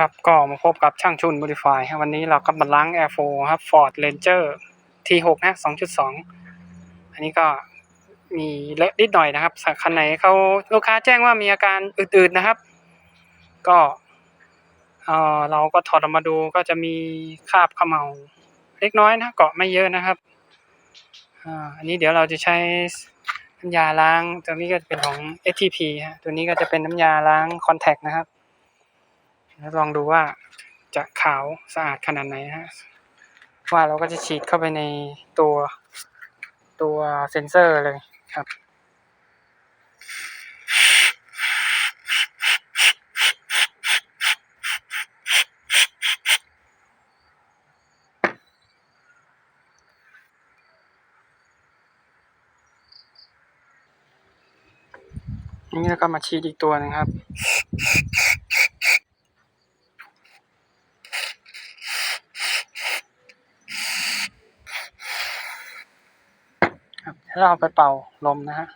ครับก็มาพบกับช่างชุน Modify ครับวันนี้เราก็มาล้าง Air 4ครับ Ford Ranger T6 นะ2.2 อันนี้ก็มีเลอะนิดหน่อยนะครับคันไหนเขาลูกค้าแจ้งว่ามีอาการอืดๆนะครับ ก็เออเราก็ถอดออกมาดูก็จะมีคราบขมเหลาเล็กน้อยนะเกาะไม่เยอะนะครับอันนี้เดี๋ยวเราจะใช้น้ำยาล้าง ตัวนี้ก็เป็นของ STP ฮะตัวนี้ก็จะเป็นน้ำยาล้างคอนแทคนะครับ ลองดูว่าจะขาวสะอาดขนาดไหนฮะว่าเราก็จะฉีดเข้าไปในตัวตัวเซนเซอร์เลยครับนี่แล้วก็มาฉีดอีกตัวหนึงครับ ครับแล้วเราเอาไปเป่าลมนะฮะ